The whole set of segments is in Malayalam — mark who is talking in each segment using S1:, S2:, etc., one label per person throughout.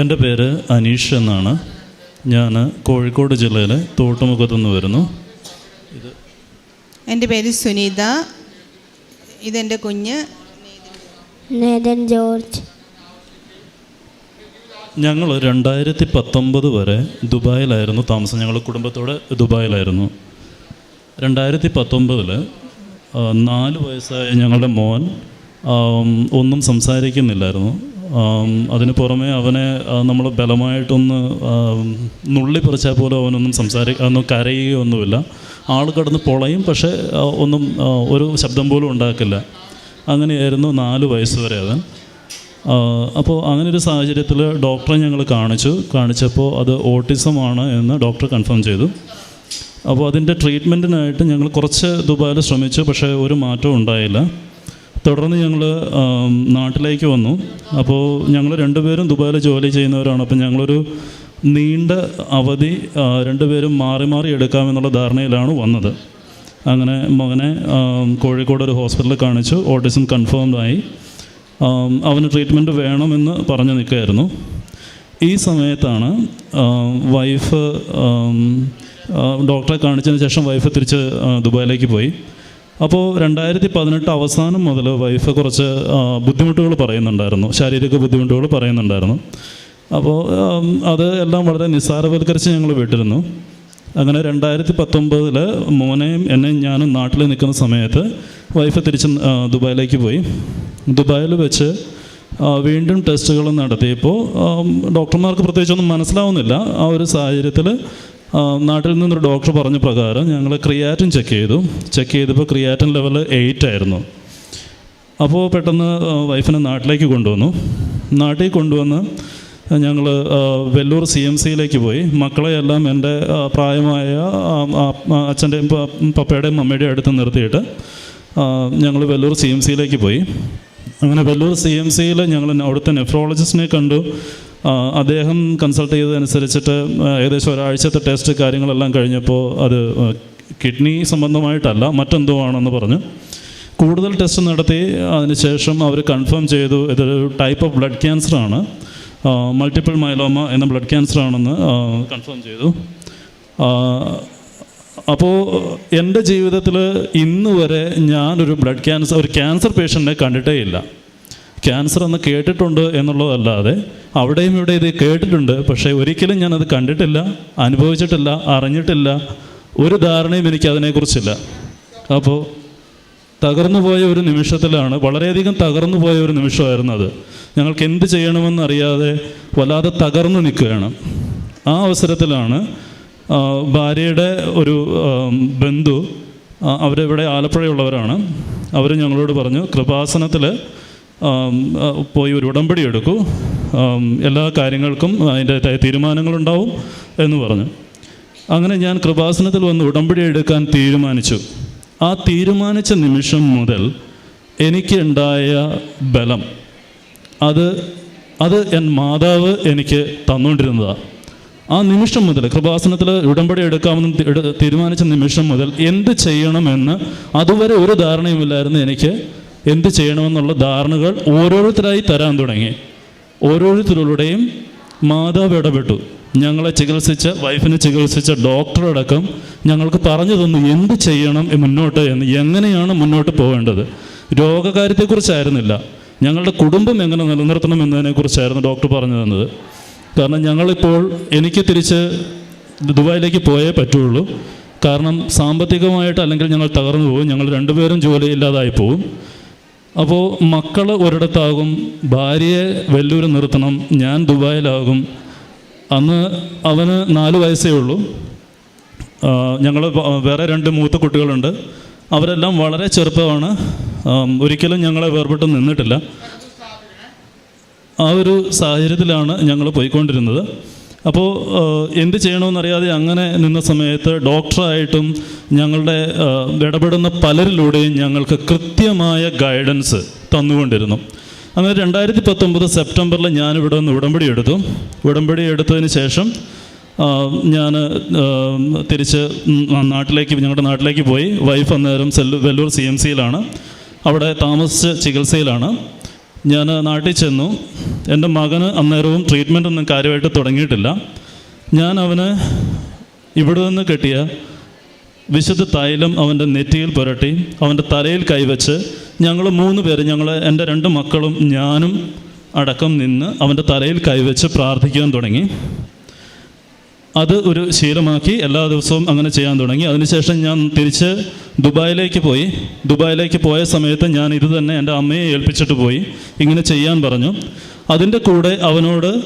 S1: എന്റെ പേര് അനീഷ് എന്നാണ്. ഞാൻ കോഴിക്കോട് ജില്ലയിലെ തോട്ടുമുഖത്തു നിന്ന് വരുന്നു.
S2: ഇത് എന്റെ പേര് സുനീത. ഇതെന്റെ കുഞ്ഞ്.
S3: Nathan George.
S1: ഞങ്ങൾ രണ്ടായിരത്തി പത്തൊമ്പത് വരെ ദുബായിലായിരുന്നു താമസം. ഞങ്ങൾ കുടുംബത്തോടെ ദുബായിലായിരുന്നു. രണ്ടായിരത്തി പത്തൊമ്പതിൽ നാല് വയസ്സായ ഞങ്ങളുടെ മോൻ ഒന്നും സംസാരിക്കുന്നില്ലായിരുന്നു. അതിന് പുറമെ അവനെ നമ്മൾ ബലമായിട്ടൊന്ന് നുള്ളി പറിച്ചാൽ പോലും അവനൊന്നും സംസാരി ഒന്നും കരയുകയോ ഒന്നുമില്ല ആൾ കടന്ന് പൊളയും പക്ഷേ ഒന്നും ഒരു ശബ്ദം പോലും ഉണ്ടാക്കില്ല. അങ്ങനെയായിരുന്നു നാല് വയസ്സ് വരെ അവൻ അപ്പോൾ അങ്ങനെ ഒരു സാഹചര്യത്തിൽ ഡോക്ടറെ ഞങ്ങൾ കാണിച്ചു. കാണിച്ചപ്പോൾ അത് ഓട്ടിസമാണ് എന്ന് ഡോക്ടർ കൺഫേം ചെയ്തു. അപ്പോൾ അതിന്റെ ട്രീറ്റ്മെന്റിനായിട്ട് ഞങ്ങൾ കുറച്ച് ദുബായിൽ ശ്രമിച്ചു പക്ഷേ ഒരു മാറ്റവും ഉണ്ടായില്ല. തുടർന്ന് ഞങ്ങൾ നാട്ടിലേക്ക് വന്നു. അപ്പോൾ ഞങ്ങൾ രണ്ടുപേരും ദുബായിൽ ജോലി ചെയ്യുന്നവരാണ്. അപ്പം ഞങ്ങളൊരു നീണ്ട അവധി രണ്ടുപേരും മാറി മാറി എടുക്കാമെന്നുള്ള ധാരണയിലാണ് വന്നത്. അങ്ങനെ മകനെ കോഴിക്കോട് ഒരു ഹോസ്പിറ്റലിൽ കാണിച്ചു. ഓട്ടിസം കൺഫേംഡായി അവന് ട്രീറ്റ്മെന്റ് വേണമെന്ന് പറഞ്ഞു നിൽക്കുകയായിരുന്നു. ഈ സമയത്താണ് വൈഫ് ഡോക്ടറെ കാണിച്ചതിന് ശേഷം വൈഫ് തിരിച്ച് ദുബായിലേക്ക് പോയി. അപ്പോൾ രണ്ടായിരത്തി പതിനെട്ട് അവസാനം മുതൽ വൈഫ് കുറച്ച് ബുദ്ധിമുട്ടുകൾ പറയുന്നുണ്ടായിരുന്നു. ശാരീരിക ബുദ്ധിമുട്ടുകൾ പറയുന്നുണ്ടായിരുന്നു. അപ്പോൾ അത് എല്ലാം വളരെ നിസ്സാരവൽക്കരിച്ച് ഞങ്ങൾ വിട്ടിരുന്നു. അങ്ങനെ രണ്ടായിരത്തി പത്തൊമ്പതിൽ മോനെയും എന്നെയും ഞാനും നാട്ടിൽ നിൽക്കുന്ന സമയത്ത് വൈഫ് തിരിച്ച് ദുബായിലേക്ക് പോയി. ദുബായിൽ വെച്ച് വീണ്ടും ടെസ്റ്റുകൾ നടത്തിയപ്പോൾ ഡോക്ടർമാർക്ക് പ്രത്യേകിച്ചൊന്നും മനസ്സിലാവുന്നില്ല. ആ ഒരു സാഹചര്യത്തിൽ നാട്ടിൽ നിന്നൊരു ഡോക്ടർ പറഞ്ഞ പ്രകാരം ഞങ്ങൾ ക്രിയാറ്റിൻ ചെക്ക് ചെയ്തു. ചെക്ക് ചെയ്തപ്പോൾ ക്രിയാറ്റിൻ ലെവൽ എയ്റ്റ് ആയിരുന്നു. അപ്പോൾ പെട്ടെന്ന് വൈഫിനെ നാട്ടിലേക്ക് കൊണ്ടുവന്നു. നാട്ടിൽ കൊണ്ടുവന്ന് ഞങ്ങൾ വെല്ലൂർ സി എം സിയിലേക്ക് പോയി. മക്കളെയെല്ലാം എന്റെ പ്രായമായ അച്ഛന്റെയും പപ്പയുടെയും മമ്മയുടെയും അടുത്ത് നിർത്തിയിട്ട് ഞങ്ങൾ വെല്ലൂർ സി എം സിയിലേക്ക് പോയി. അങ്ങനെ വെല്ലൂർ സി എം സിയിൽ ഞങ്ങൾ അവിടുത്തെ നെഫ്രോളജിസ്റ്റിനെ കണ്ടു. അദ്ദേഹം കൺസൾട്ട് ചെയ്തതനുസരിച്ചിട്ട് ഏകദേശം ഒരാഴ്ചത്തെ ടെസ്റ്റ് കാര്യങ്ങളെല്ലാം കഴിഞ്ഞപ്പോൾ അത് കിഡ്നി സംബന്ധമായിട്ടല്ല മറ്റെന്തോ ആണെന്ന് പറഞ്ഞു. കൂടുതൽ ടെസ്റ്റ് നടത്തി അതിനുശേഷം അവർ കൺഫേം ചെയ്തു ഇതൊരു ടൈപ്പ് ഓഫ് ബ്ലഡ് ക്യാൻസറാണ് മൾട്ടിപ്പിൾ മൈലോമ എന്ന ബ്ലഡ് ക്യാൻസർ ആണെന്ന് കൺഫേം ചെയ്തു. അപ്പോൾ എന്റെ ജീവിതത്തിൽ ഇന്ന് വരെ ഞാനൊരു ബ്ലഡ് ക്യാൻസർ ഒരു ക്യാൻസർ പേഷ്യന്റിനെ കണ്ടിട്ടേ ഇല്ല ക്യാൻസർ എന്ന് കേട്ടിട്ടുണ്ട് എന്നുള്ളതല്ലാതെ അവിടെയും ഇവിടെ ഇത് കേട്ടിട്ടുണ്ട്. പക്ഷേ ഒരിക്കലും ഞാനത് കണ്ടിട്ടില്ല അനുഭവിച്ചിട്ടില്ല അറിഞ്ഞിട്ടില്ല. ഒരു ധാരണയും എനിക്ക് അതിനെക്കുറിച്ചില്ല അപ്പോൾ തകർന്നു പോയ ഒരു നിമിഷത്തിലാണ് വളരെയധികം തകർന്നു പോയ ഒരു നിമിഷമായിരുന്നു അത്. ഞങ്ങൾക്ക് എന്ത് ചെയ്യണമെന്ന് അറിയാതെ വല്ലാതെ തകർന്നു നിൽക്കുകയാണ്. ആ അവസരത്തിലാണ് ഭാര്യയുടെ ഒരു ബന്ധു അവരിവിടെ ആലപ്പുഴയുള്ളവരാണ്. അവർ ഞങ്ങളോട് പറഞ്ഞു കൃപാസനത്തിൽ പോയി ഒരു ഉടമ്പടി എടുക്കൂ. എല്ലാ കാര്യങ്ങൾക്കും അതിന്റെ തീരുമാനങ്ങളുണ്ടാവും എന്ന് പറഞ്ഞു. അങ്ങനെ ഞാൻ കൃപാസനത്തിൽ വന്ന് ഉടമ്പടി എടുക്കാൻ തീരുമാനിച്ചു. ആ തീരുമാനിച്ച നിമിഷം മുതൽ എനിക്കുണ്ടായ ബലം അത് അത് എൻ മാതാവ് എനിക്ക് തന്നുകൊണ്ടിരുന്നതാണ് ആ നിമിഷം മുതൽ കൃപാസനത്തിൽ ഉടമ്പടി എടുക്കാമെന്ന് തീരുമാനിച്ച നിമിഷം മുതൽ എന്ത് ചെയ്യണമെന്ന് അതുവരെ ഒരു ധാരണയുമില്ലായിരുന്നു എനിക്ക് എന്ത് ചെയ്യണമെന്നുള്ള ധാരണകൾ ഓരോരുത്തരായി തരാൻ തുടങ്ങി. ഓരോരുത്തരുടെയും മാതാവ് ഇടപെട്ടു. ഞങ്ങളെ ചികിത്സിച്ച വൈഫിനെ ചികിത്സിച്ച ഡോക്ടറടക്കം ഞങ്ങൾക്ക് പറഞ്ഞു തന്നു എന്ത് ചെയ്യണം മുന്നോട്ട് എന്ന് എങ്ങനെയാണ് മുന്നോട്ട് പോകേണ്ടത്. രോഗകാര്യത്തെക്കുറിച്ചായിരുന്നില്ല. ഞങ്ങളുടെ കുടുംബം എങ്ങനെ നിലനിർത്തണം എന്നതിനെക്കുറിച്ചായിരുന്നു ഡോക്ടർ പറഞ്ഞു തന്നത്. കാരണം ഞങ്ങളിപ്പോൾ എനിക്ക് തിരിച്ച് ദുബായിലേക്ക് പോയേ പറ്റുള്ളൂ. കാരണം സാമ്പത്തികമായിട്ട് അല്ലെങ്കിൽ ഞങ്ങൾ തകർന്നു പോകും. ഞങ്ങൾ രണ്ടുപേരും ജോലിയില്ലാതായി പോകും അപ്പോൾ മക്കൾ ഒരിടത്താകും ഭാര്യയെ വെല്ലൂർ നിർത്തണം ഞാൻ ദുബായിലാകും. അന്ന് അവന് നാല് വയസ്സേ ഉള്ളൂ. ഞങ്ങൾ വേറെ രണ്ട് മൂത്ത കുട്ടികളുണ്ട്. അവരെല്ലാം വളരെ ചെറുപ്പമാണ്. ഒരിക്കലും ഞങ്ങളെ വേർപെട്ട് നിന്നിട്ടില്ല. ആ ഒരു സാഹചര്യത്തിലാണ് ഞങ്ങൾ പോയിക്കൊണ്ടിരുന്നത്. അപ്പോൾ എന്ത് ചെയ്യണമെന്നറിയാതെ അങ്ങനെ നിന്ന സമയത്ത് ഡോക്ടറായിട്ടും ഞങ്ങളുടെ ഇടപെടുന്ന പലരിലൂടെയും ഞങ്ങൾക്ക് കൃത്യമായ ഗൈഡൻസ് തന്നുകൊണ്ടിരുന്നു. അങ്ങനെ രണ്ടായിരത്തി പത്തൊമ്പത് സെപ്റ്റംബറിൽ ഞാനിവിടെ നിന്ന് ഉടമ്പടി എടുത്തു. ഉടമ്പടി എടുത്തതിന് ശേഷം ഞാൻ തിരിച്ച് നാട്ടിലേക്ക് ഞങ്ങളുടെ നാട്ടിലേക്ക് പോയി. വൈഫ് അന്നേരം സെല്ലു വെല്ലൂർ സി എം സിയിലാണ്. അവിടെ താമസിച്ച് ചികിത്സയിലാണ്. ഞാൻ നാട്ടിൽ ചെന്നു. എന്റെ മകന് അന്നേരവും ട്രീറ്റ്മെന്റ് ഒന്നും കാര്യമായിട്ട് തുടങ്ങിയിട്ടില്ല. ഞാൻ അവന് ഇവിടെ നിന്ന് കിട്ടിയ വിശുദ്ധ തൈലം അവന്റെ നെറ്റിയിൽ പുരട്ടി അവന്റെ തലയിൽ കൈവച്ച് ഞങ്ങൾ മൂന്ന് പേര് ഞങ്ങൾ എന്റെ രണ്ട് മക്കളും ഞാനും അടക്കം നിന്ന് അവന്റെ തലയിൽ കൈവച്ച് പ്രാർത്ഥിക്കാൻ തുടങ്ങി. അത് ഒരു ശീലമാക്കി എല്ലാ ദിവസവും അങ്ങനെ ചെയ്യാൻ തുടങ്ങി. അതിനുശേഷം ഞാൻ തിരിച്ച് ദുബായിലേക്ക് പോയി. ദുബായിലേക്ക് പോയ സമയത്ത് ഞാൻ ഇത് തന്നെ എന്റെ അമ്മയെ ഏൽപ്പിച്ചിട്ട് പോയി. ഇങ്ങനെ ചെയ്യാൻ പറഞ്ഞു. അതിന്റെ കൂടെ അവനോട്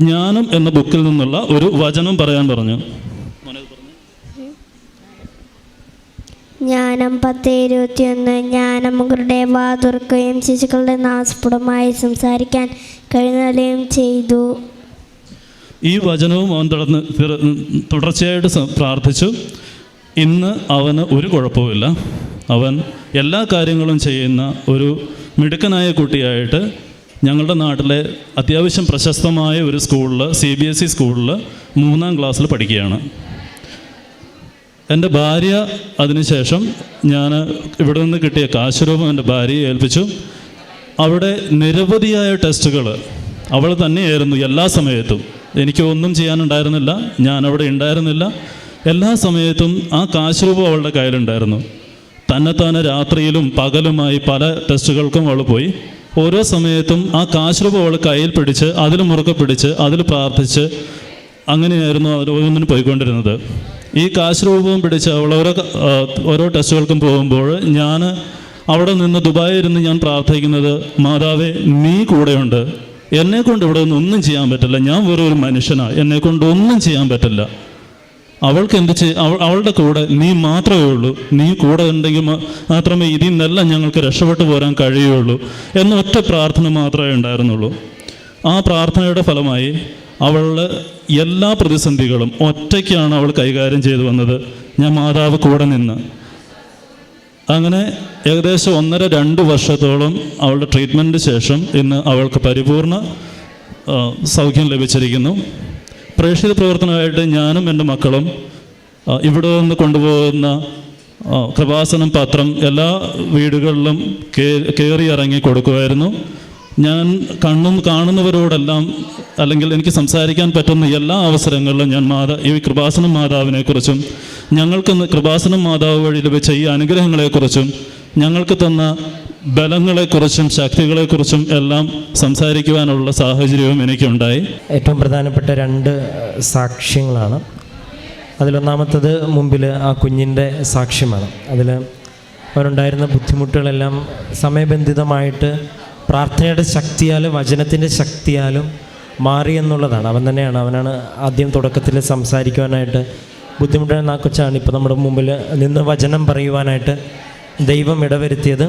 S1: ജ്ഞാനം എന്ന ബുക്കിൽ നിന്നുള്ള ഒരു വചനം പറയാൻ പറഞ്ഞു.
S3: ജ്ഞാനം പത്ത് ഇരുപത്തിയൊന്ന് ജ്ഞാനമുകളുടെ വാ തുറക്കുകയും ശിശുക്കളുടെ നാസ്ഫുടമായി സംസാരിക്കാൻ കഴിയുകയും ചെയ്തു.
S1: ഈ വചനവും അവൻ തുടർന്ന് തുടർച്ചയായിട്ട് പ്രാർത്ഥിച്ചു. ഇന്ന് അവന് ഒരു കുഴപ്പവുമില്ല. അവൻ എല്ലാ കാര്യങ്ങളും ചെയ്യുന്ന ഒരു മിടുക്കനായ കുട്ടിയായിട്ട് ഞങ്ങളുടെ നാട്ടിലെ അത്യാവശ്യം പ്രശസ്തമായ ഒരു സ്കൂളിൽ സി ബി എസ് ഇ സ്കൂളിൽ മൂന്നാം ക്ലാസ്സിൽ പഠിക്കുകയാണ്. എന്റെ ഭാര്യ അതിനുശേഷം ഞാൻ ഇവിടെ നിന്ന് കിട്ടിയ കാശുരൂപം എന്റെ ഭാര്യയെ ഏൽപ്പിച്ചു. അവിടെ നിരവധിയായ ടെസ്റ്റുകൾ അവൾ തന്നെയായിരുന്നു എല്ലാ സമയത്തും. എനിക്ക് ഒന്നും ചെയ്യാനുണ്ടായിരുന്നില്ല ഞാൻ അവിടെ ഉണ്ടായിരുന്നില്ല. എല്ലാ സമയത്തും ആ കാശുരൂപം അവളുടെ കയ്യിലുണ്ടായിരുന്നു. തന്നെത്താനെ രാത്രിയിലും പകലുമായി പല ടെസ്റ്റുകൾക്കും അവൾ പോയി. ഓരോ സമയത്തും ആ കാശുരൂപം അവൾ കയ്യിൽ പിടിച്ച് അതിൽ മുറുക്കെ പിടിച്ച് അതിൽ പ്രാർത്ഥിച്ച് അങ്ങനെയായിരുന്നു ഓരോന്നിനും പോയിക്കൊണ്ടിരുന്നത്. ഈ കാശ് രൂപവും പിടിച്ച് അവൾ ഓരോ ഓരോ ടെസ്റ്റുകൾക്കും പോകുമ്പോൾ ഞാൻ അവിടെ നിന്ന് ദുബായിൽ ഇരുന്ന് ഞാൻ പ്രാർത്ഥിക്കുന്നത് മാതാവേ നീ കൂടെയുണ്ട്. എന്നെ കൊണ്ട് ഇവിടെ ഒന്നും ഒന്നും ചെയ്യാൻ പറ്റില്ല. ഞാൻ വെറും ഒരു മനുഷ്യനാണ് എന്നെ കൊണ്ട് ഒന്നും ചെയ്യാൻ പറ്റില്ല. അവൾക്ക് എന്ത് ചെയ് അവളുടെ കൂടെ നീ മാത്രമേ ഉള്ളൂ. നീ കൂടെ ഉണ്ടെങ്കിൽ മാത്രമേ ഇതിൽ നിന്നെല്ലാം ഞങ്ങൾക്ക് രക്ഷപ്പെട്ടു പോരാൻ കഴിയുള്ളൂ എന്ന ഒറ്റ പ്രാർത്ഥന മാത്രമേ ഉണ്ടായിരുന്നുള്ളൂ. ആ പ്രാർത്ഥനയുടെ ഫലമായി അവളുടെ എല്ലാ പ്രതിസന്ധികളും ഒറ്റയ്ക്കാണ് അവൾ കൈകാര്യം ചെയ്തു വന്നത്. ഞാൻ മാതാവ് കൂടെ നിന്ന്. അങ്ങനെ ഏകദേശം ഒന്നര രണ്ട് വർഷത്തോളം അവളുടെ ട്രീറ്റ്മെന്റിന് ശേഷം ഇന്ന് അവൾക്ക് പരിപൂർണ സൗഖ്യം ലഭിച്ചിരിക്കുന്നു. പ്രേക്ഷിത പ്രവർത്തനമായിട്ട് ഞാനും എന്റെ മക്കളും ഇവിടെ നിന്ന് കൊണ്ടുപോകുന്ന കൃപാസനം പത്രം എല്ലാ വീടുകളിലും കയറി ഇറങ്ങി കൊടുക്കുമായിരുന്നു. ഞാൻ കണ്ണും കാണുന്നവരോടെല്ലാം അല്ലെങ്കിൽ എനിക്ക് സംസാരിക്കാൻ പറ്റുന്ന എല്ലാ അവസരങ്ങളിലും ഞാൻ മാതാ ഈ കൃപാസനം മാതാവിനെക്കുറിച്ചും ഞങ്ങൾക്ക് ഇന്ന് കൃപാസനം മാതാവ് വഴി ലഭിച്ച ഈ അനുഗ്രഹങ്ങളെക്കുറിച്ചും ഞങ്ങൾക്ക് തന്ന ബലങ്ങളെക്കുറിച്ചും ശക്തികളെക്കുറിച്ചും എല്ലാം സംസാരിക്കുവാനുള്ള സാഹചര്യവും എനിക്കുണ്ടായി.
S4: ഏറ്റവും പ്രധാനപ്പെട്ട രണ്ട് സാക്ഷ്യങ്ങളാണ്. അതിലൊന്നാമത്തത് മുമ്പിൽ ആ കുഞ്ഞിന്റെ സാക്ഷ്യമാണ്. അതിൽ അവരുണ്ടായിരുന്ന ബുദ്ധിമുട്ടുകളെല്ലാം സമയബന്ധിതമായിട്ട് പ്രാർത്ഥനയുടെ ശക്തിയാലും വചനത്തിന്റെ ശക്തിയാലും മാറി എന്നുള്ളതാണ് അവൻ തന്നെയാണ്. അവനാണ് ആദ്യം തുടക്കത്തിൽ സംസാരിക്കുവാനായിട്ട് ബുദ്ധിമുട്ടാണ് നാക്കൊച്ചാണ് കൊച്ചാണ് ഇപ്പോൾ നമ്മുടെ മുമ്പിൽ നിന്ന് വചനം പറയുവാനായിട്ട് ദൈവം ഇടവരുത്തിയത്.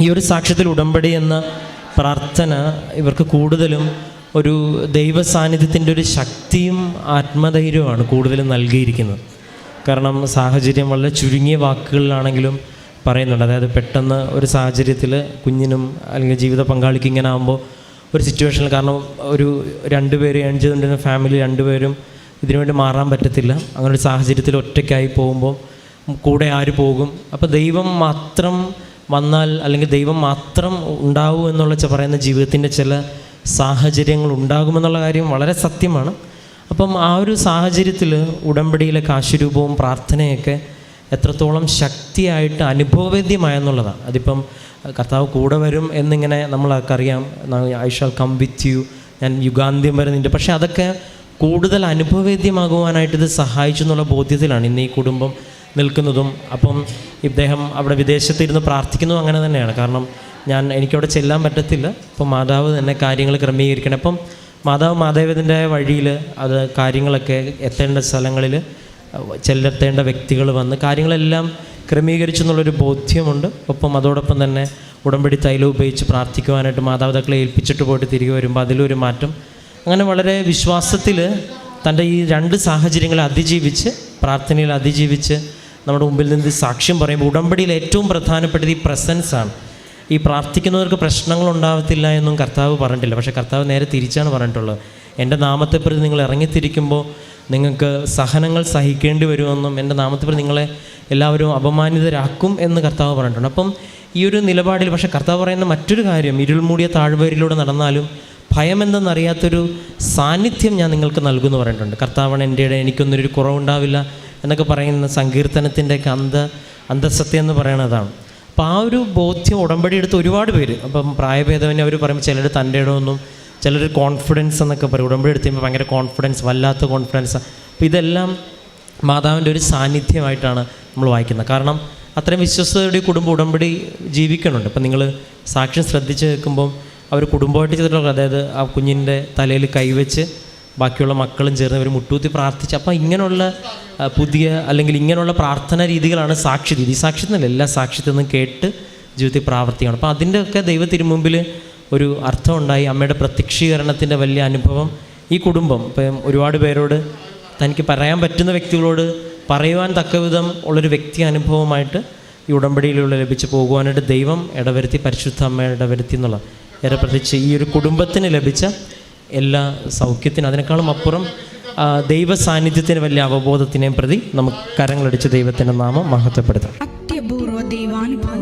S4: ഈ ഒരു സാക്ഷ്യത്തിൽ ഉടമ്പടി എന്ന പ്രാർത്ഥന ഇവർക്ക് കൂടുതലും ഒരു ദൈവ സാന്നിധ്യത്തിന്റെ ഒരു ശക്തിയും ആത്മധൈര്യവുമാണ് കൂടുതലും നൽകിയിരിക്കുന്നത്. കാരണം സാഹചര്യം വളരെ ചുരുങ്ങിയ വാക്കുകളിലാണെങ്കിലും പറയുന്നുണ്ട്. അതായത് പെട്ടെന്ന് ഒരു സാഹചര്യത്തിൽ കുഞ്ഞിനും അല്ലെങ്കിൽ ജീവിത പങ്കാളിക്കും ഇങ്ങനെ ആകുമ്പോൾ ഒരു സിറ്റുവേഷനിൽ കാരണം ഒരു രണ്ടുപേര് ഏൺ ചെയ്തുകൊണ്ടിരുന്ന ഫാമിലി രണ്ടുപേരും ഇതിനുവേണ്ടി മാറാൻ പറ്റത്തില്ല. അങ്ങനെ ഒരു സാഹചര്യത്തിൽ ഒറ്റയ്ക്കായി പോകുമ്പോൾ കൂടെ ആര് പോകും? അപ്പോൾ ദൈവം മാത്രം വന്നാൽ അല്ലെങ്കിൽ ദൈവം മാത്രം ഉണ്ടാവൂ എന്നുള്ള പറയുന്ന ജീവിതത്തിന്റെ ചില സാഹചര്യങ്ങൾ ഉണ്ടാകുമെന്നുള്ള കാര്യം വളരെ സത്യമാണ്. അപ്പം ആ ഒരു സാഹചര്യത്തിൽ ഉടമ്പടിയിലെ കാശുരൂപവും പ്രാർത്ഥനയൊക്കെ എത്രത്തോളം ശക്തിയായിട്ട് അനുഭവവേദ്യമായെന്നുള്ളതാണ്. അതിപ്പം കർത്താവ് കൂടെ വരും എന്നിങ്ങനെ നമ്മളൊക്കറിയാം I shall come with you ഞാൻ യുഗാന്ത്യം വരെ നിന്റെ പക്ഷേ അതൊക്കെ കൂടുതൽ അനുഭവവേദ്യമാകുവാനായിട്ട് ഇത് സഹായിച്ചു എന്നുള്ള ബോധ്യത്തിലാണ് ഇന്ന് ഈ കുടുംബം നിൽക്കുന്നതും. അപ്പം ഇദ്ദേഹം അവിടെ വിദേശത്തിരുന്ന് പ്രാർത്ഥിക്കുന്നതും അങ്ങനെ തന്നെയാണ്. കാരണം ഞാൻ എനിക്കവിടെ ചെല്ലാൻ പറ്റത്തില്ല. അപ്പം മാതാവ് തന്നെ കാര്യങ്ങൾ ക്രമീകരിക്കണം. അപ്പം മാതാവ് മാതാവിന്റെ വഴിയിൽ അത് കാര്യങ്ങളൊക്കെ എത്തേണ്ട സ്ഥലങ്ങളിൽ ചെല്ലെത്തേണ്ട വ്യക്തികൾ വന്ന് കാര്യങ്ങളെല്ലാം ക്രമീകരിച്ചു എന്നുള്ളൊരു ബോധ്യമുണ്ട്. ഒപ്പം അതോടൊപ്പം തന്നെ ഉടമ്പടി തൈലം ഉപയോഗിച്ച് പ്രാർത്ഥിക്കുവാനായിട്ട് മാതാപിതാക്കളെ ഏൽപ്പിച്ചിട്ട് പോയിട്ട് തിരികെ വരുമ്പോൾ അതിലൊരു മാറ്റം. അങ്ങനെ വളരെ വിശ്വാസത്തിൽ തന്റെ ഈ രണ്ട് സാഹചര്യങ്ങളെ അതിജീവിച്ച് പ്രാർത്ഥനയിൽ അതിജീവിച്ച് നമ്മുടെ മുമ്പിൽ നിന്ന് സാക്ഷ്യം പറയുമ്പോൾ ഉടമ്പടിയിൽ ഏറ്റവും പ്രധാനപ്പെട്ടത് ഈ പ്രസൻസാണ് ഈ പ്രാർത്ഥിക്കുന്നവർക്ക് പ്രശ്നങ്ങൾ ഉണ്ടാകത്തില്ല എന്നും കർത്താവ് പറഞ്ഞിട്ടില്ല. പക്ഷേ കർത്താവ് നേരെ തിരിച്ചാണ് പറഞ്ഞിട്ടുള്ളത്. എന്റെ നാമത്തെ നിങ്ങൾ ഇറങ്ങിത്തിരിക്കുമ്പോൾ നിങ്ങൾക്ക് സഹനങ്ങൾ സഹിക്കേണ്ടി വരുമെന്നും എന്റെ നാമത്തിൽ നിങ്ങളെ എല്ലാവരും അപമാനിതരാക്കും എന്ന് കർത്താവ് പറഞ്ഞിട്ടുണ്ട്. അപ്പം ഈ ഒരു നിലപാടിൽ പക്ഷെ കർത്താവ് പറയുന്ന മറ്റൊരു കാര്യം ഇരുൾമൂടിയ താഴ്വരയിലൂടെ നടന്നാലും ഭയമെന്തെന്നറിയാത്തൊരു സാന്നിധ്യം ഞാൻ നിങ്ങൾക്ക് നൽകുമെന്ന് പറഞ്ഞിട്ടുണ്ട്. കർത്താവാണ് എന്റെ ഇടയിൽ എനിക്കൊന്നൊരു കുറവുണ്ടാവില്ല എന്നൊക്കെ പറയുന്ന സങ്കീർത്തനത്തിന്റെയൊക്കെ അന്ധ അന്ധസത്യം എന്ന് പറയുന്നതാണ് അപ്പോൾ ആ ഒരു ബോധ്യം ഉടമ്പടി എടുത്ത് ഒരുപാട് പേര് അപ്പം പ്രായഭേദവനെ അവർ പറയുമ്പോൾ ചിലർ തന്റെ ഇടമൊന്നും ചിലർ കോൺഫിഡൻസ് എന്നൊക്കെ പറയും. ഉടമ്പടി എടുത്ത് കഴിയുമ്പോൾ ഭയങ്കര കോൺഫിഡൻസ് വല്ലാത്ത കോൺഫിഡൻസ് അപ്പോൾ ഇതെല്ലാം മാതാവിന്റെ ഒരു സാന്നിധ്യമായിട്ടാണ് നമ്മൾ വായിക്കുന്നത്. കാരണം അത്രയും വിശ്വസ്തയുടെ കുടുംബ ഉടമ്പടി ജീവിക്കുന്നുണ്ട്. അപ്പം നിങ്ങൾ സാക്ഷ്യം ശ്രദ്ധിച്ച് കേൾക്കുമ്പം അവർ കുടുംബമായിട്ട് ചെയ്തിട്ടുള്ള അതായത് ആ കുഞ്ഞിന്റെ തലയിൽ കൈവച്ച് ബാക്കിയുള്ള മക്കളും ചേർന്ന് അവർ മുട്ടൂത്തി പ്രാർത്ഥിച്ച് അപ്പോൾ ഇങ്ങനെയുള്ള പുതിയ അല്ലെങ്കിൽ ഇങ്ങനെയുള്ള പ്രാർത്ഥനാ രീതികളാണ് സാക്ഷി രീതി സാക്ഷ്യത്തിനല്ല എല്ലാ നിന്നും കേട്ട് ജീവിതത്തിൽ പ്രാവർത്തിക്കണം അപ്പോൾ അതിന്റെയൊക്കെ ദൈവ തിരുമുമ്പിൽ ഒരു അർത്ഥമുണ്ടായി. അമ്മയുടെ പ്രത്യക്ഷീകരണത്തിന്റെ വലിയ അനുഭവം ഈ കുടുംബം. ഇപ്പം ഒരുപാട് പേരോട് തനിക്ക് പറയാൻ പറ്റുന്ന വ്യക്തികളോട് പറയുവാൻ തക്കവിധം ഉള്ളൊരു വ്യക്തി അനുഭവമായിട്ട് ഈ ഉടമ്പടിയിലൂടെ ലഭിച്ചു പോകുവാനായിട്ട് ദൈവം ഇടവരുത്തി പരിശുദ്ധ അമ്മ ഇടവരുത്തി എന്നുള്ള ഏറെ പ്രത്യേകിച്ച് ഈ ഒരു കുടുംബത്തിന് ലഭിച്ച എല്ലാ സൗഖ്യത്തിനും അതിനേക്കാളും അപ്പുറം ദൈവ സാന്നിധ്യത്തിന് വലിയ അവബോധത്തിനെയും പ്രതി നമുക്ക് കരങ്ങളടിച്ച് ദൈവത്തിന്റെ നാമം മഹത്വപ്പെടുത്താം.
S5: അത്യപൂർവ ദൈവാനുഭവങ്ങൾ